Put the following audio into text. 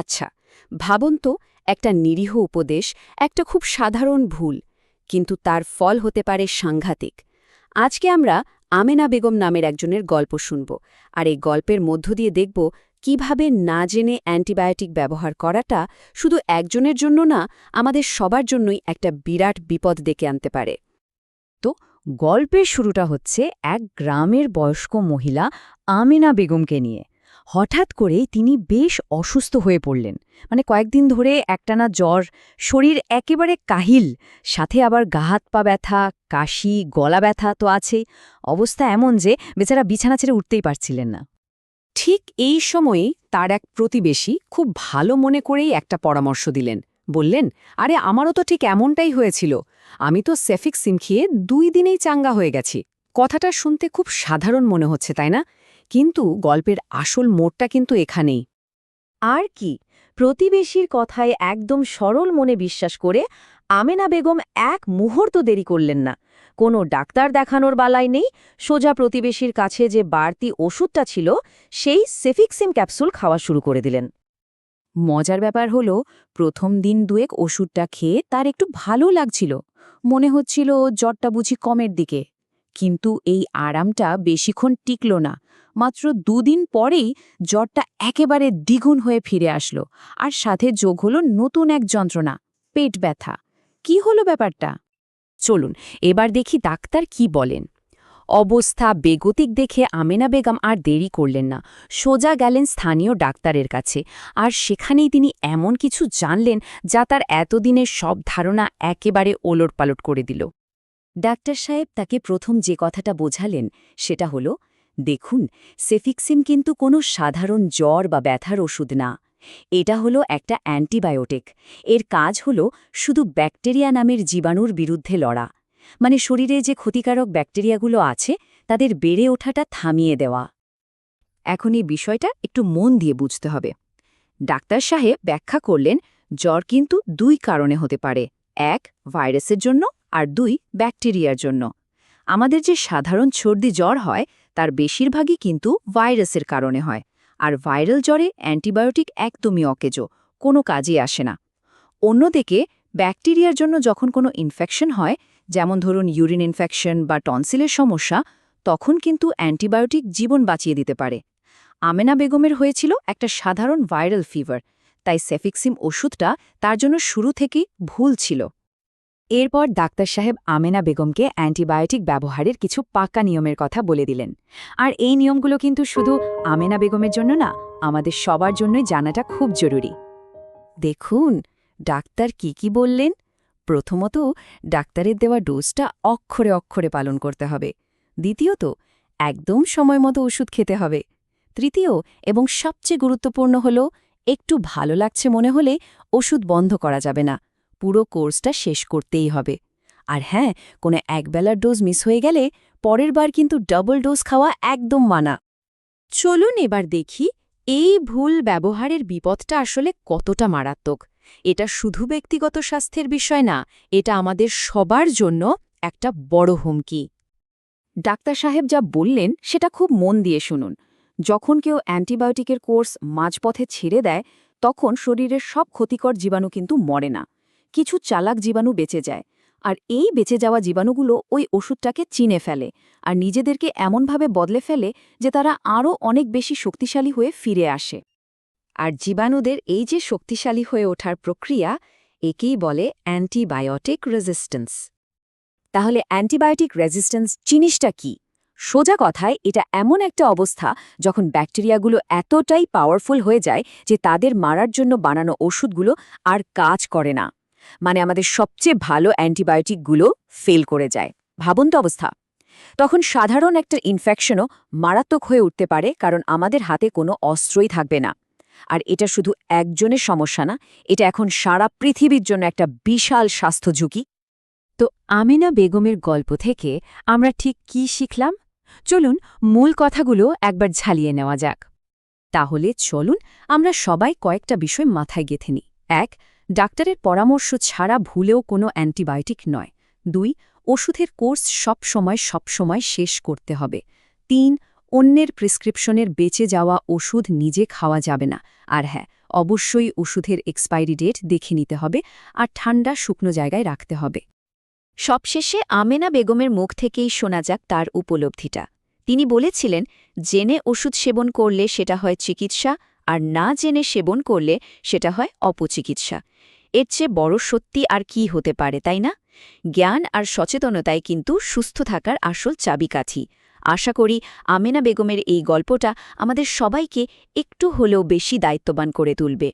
আচ্ছা ভাবুন তো, একটা নিরীহ উপদেশ, একটা খুব সাধারণ ভুল, কিন্তু তার ফল হতে পারে সাংঘাতিক। আজকে আমরা আমেনা বেগম নামের একজনের গল্প শুনব, আর এই গল্পের মধ্য দিয়ে দেখব কীভাবে না জেনে অ্যান্টিবায়োটিক ব্যবহার করাটা শুধু একজনের জন্য না, আমাদের সবার জন্যই একটা বিরাট বিপদ ডেকে আনতে পারে। তো গল্পের শুরুটা হচ্ছে এক গ্রামের বয়স্ক মহিলা আমেনা বেগমকে নিয়ে। হঠাৎ করে তিনি বেশ অসুস্থ হয়ে পড়লেন। মানে কয়েকদিন ধরে একটানা জ্বর, শরীর একেবারে কাহিল, সাথে আবার গাহাত পা ব্যথা, কাশি, গলা ব্যথা তো আছেই অবস্থা এমন যে বেচারা বিছানা ছেড়ে উঠতেই পারছিলেন না। ঠিক এই সময়েই তার এক প্রতিবেশী খুব ভালো মনে করেই একটা পরামর্শ দিলেন। বললেন, আরে, আমারও তো ঠিক এমনটাই হয়েছিল। আমি তো সেফিক সিম খেয়ে দুই দিনেই চাঙ্গা হয়ে গেছি। কথাটা শুনতে খুব সাধারণ মনে হচ্ছে, তাই না? কিন্তু গল্পের আসল মোড়টা কিন্তু এখানেই। আর কি, প্রতিবেশীর কথায় একদম সরল মনে বিশ্বাস করে আমেনা বেগম এক মুহূর্ত দেরি করলেন না। কোনো ডাক্তার দেখানোর বালাই নেই, সোজা প্রতিবেশীর কাছে যে বাড়তি ওষুধটা ছিল, সেই সেফিক্সিম ক্যাপসুল খাওয়া শুরু করে দিলেন। মজার ব্যাপার হলো, প্রথম দিন দুয়েক ওষুধটা খেয়ে তার একটু ভালো লাগছিল। মনে হচ্ছিল জ্বরটা বুঝি কমের দিকে। কিন্তু এই আরামটা বেশিক্ষণ টিকল না। মাত্র দুদিন পরেই জ্বরটা একেবারে দ্বিগুণ হয়ে ফিরে আসলো। আর সাথে যোগ হলো নতুন এক যন্ত্রণা, পেট ব্যথা। কি হলো ব্যাপারটা? চলুন, এবার দেখি ডাক্তার কি বলেন। অবস্থা বেগতিক দেখে আমেনা বেগম আর দেরি করলেন না। সোজা গেলেন স্থানীয় ডাক্তারের কাছে। আর সেখানেই তিনি এমন কিছু জানলেন যা তার এতদিনের সব ধারণা একেবারে ওলটপালট করে দিল। ডাক্তার সাহেব তাকে প্রথম যে কথাটা বোঝালেন সেটা হল দেখুন, সেফিক্সিম কিন্তু কোনো সাধারণ জ্বর বা ব্যথার ওষুধ না। এটা হলো একটা অ্যান্টিবায়োটিক। এর কাজ হলো শুধু ব্যাকটেরিয়া নামের জীবাণুর বিরুদ্ধে লড়া। মানে শরীরে যে ক্ষতিকারক ব্যাকটেরিয়াগুলো আছে, তাদের বেড়ে ওঠাটা থামিয়ে দেওয়া। এখন এই বিষয়টা একটু মন দিয়ে বুঝতে হবে। ডাক্তার সাহেব ব্যাখ্যা করলেন, জ্বর কিন্তু দুই কারণে হতে পারে। এক, ভাইরাসের জন্য, আর দুই, ব্যাকটেরিয়ার জন্য। আমাদের যে সাধারণ সর্দি জ্বর হয় তার বেশিরভাগই কিন্তু ভাইরাসের কারণে হয়। আর ভাইরাল জ্বরে অ্যান্টিবায়োটিক একদমই অকেজো, কোনো কাজে আসে না। অন্যদিকে, ব্যাকটেরিয়ার জন্য যখন কোনো ইনফেকশন হয়, যেমন ধরুন ইউরিন ইনফেকশন বা টনসিলের সমস্যা, তখন কিন্তু অ্যান্টিবায়োটিক জীবন বাঁচিয়ে দিতে পারে। আমেনা বেগমের হয়েছিল একটা সাধারণ ভাইরাল ফিভার, তাই সেফিক্সিম ওষুধটা তার জন্য শুরু থেকেই ভুল ছিল। এরপর ডাক্তার সাহেব আমেনা বেগমকে অ্যান্টিবায়োটিক ব্যবহারের কিছু পাক্কা নিয়মের কথা বলে দিলেন। আর এই নিয়মগুলো কিন্তু শুধু আমেনা বেগমের জন্য না, আমাদের সবার জন্যই জানাটা খুব জরুরি। দেখুন, ডাক্তার কি কি বললেন? প্রথমত, ডাক্তারের দেওয়া ডোজটা অক্ষরে অক্ষরে পালন করতে হবে। দ্বিতীয়ত, একদম সময় মতো ওষুধ খেতে হবে। তৃতীয়, এবং সবচেয়ে গুরুত্বপূর্ণ হল, একটু ভালো লাগছে মনে হলে ওষুধ বন্ধ করা যাবে না। পুরো কোর্সটা শেষ করতেই হবে। আর হ্যাঁ কোনো একবেলার ডোজ মিস হয়ে গেলে পরের বার কিন্তু ডাবল ডোজ খাওয়া একদম মানা। চলুন এবার দেখি এই ভুল ব্যবহারের বিপদটা আসলে কতটা মারাত্মক। এটা শুধু ব্যক্তিগত স্বাস্থ্যের বিষয় না, এটা আমাদের সবার জন্য একটা বড় হুমকি। ডাক্তার সাহেব যা বললেন, সেটা খুব মন দিয়ে শুনুন। যখন কেউ অ্যান্টিবায়োটিকের কোর্স মাঝপথে ছেড়ে দেয়, তখন শরীরের সব ক্ষতিকর জীবাণু কিন্তু মরে না। কিছু চালাক জীবাণু বেঁচে যায়। আর এই বেঁচে যাওয়া জীবাণুগুলো ওই ওষুধটাকে চিনে ফেলে আর নিজেদেরকে এমনভাবে বদলে ফেলে যে তারা আরও অনেক বেশি শক্তিশালী হয়ে ফিরে আসে। আর জীবাণুদের এই যে শক্তিশালী হয়ে ওঠার প্রক্রিয়া, একেই বলে অ্যান্টিবায়োটিক রেজিস্ট্যান্স। তাহলে অ্যান্টিবায়োটিক রেজিস্ট্যান্স জিনিসটা কি? সোজা কথায় এটা এমন একটা অবস্থা যখন ব্যাকটেরিয়াগুলো এতটাই পাওয়ারফুল হয়ে যায় যে তাদের মারার জন্য বানানো ওষুধগুলো আর কাজ করে না। মানে আমাদের সবচেয়ে ভালো অ্যান্টিবায়োটিকগুলো ফেল করে যায়। ভাবন্ত অবস্থা। তখন সাধারণ একটা ইনফেকশনও মারাত্মক হয়ে উঠতে পারে কারণ আমাদের হাতে কোনো অস্ত্রই থাকবে না। আর এটা শুধু একজনের সমস্যা না, এটা এখন সারা পৃথিবীর জন্য একটা বিশাল স্বাস্থ্য ঝুঁকি। তো আমিনা বেগমের গল্প থেকে আমরা ঠিক কি শিখলাম? চলুন মূল কথাগুলো একবার ঝালিয়ে নেওয়া যাক। তাহলে চলুন আমরা সবাই কয়েকটা বিষয় মাথায় গেথে নিই। এক ডাক্তারের পরামর্শ ছাড়া ভুলেও কোনো অ্যান্টিবায়োটিক নয়। দুই, ওষুধের কোর্স সব সময় সব সময় শেষ করতে হবে। তিন, অন্যের প্রেসক্রিপশনের বেঁচে যাওয়া ওষুধ নিজে খাওয়া যাবে না। আর হ্যাঁ অবশ্যই ওষুধের এক্সপায়ারি ডেট দেখে নিতে হবে আর ঠান্ডা শুকনো জায়গায় রাখতে হবে। সবশেষে আমেনা বেগমের মুখ থেকেই শোনা যাক তার উপলব্ধিটা। তিনি বলেছিলেন, জেনে ওষুধ সেবন করলে সেটা হয় চিকিৎসা আর না জেনে সেবন করলে সেটা হয় অপচিকিৎসা। এর চেয়ে বড় সত্যি আর কি হতে পারে, তাই না? জ্ঞান আর সচেতনতায় কিন্তু সুস্থ থাকার আসল চাবিকাঠি। আশা করি আমেনা বেগমের এই গল্পটা আমাদের সবাইকে একটু হলেও বেশি দায়িত্ববান করে তুলবে।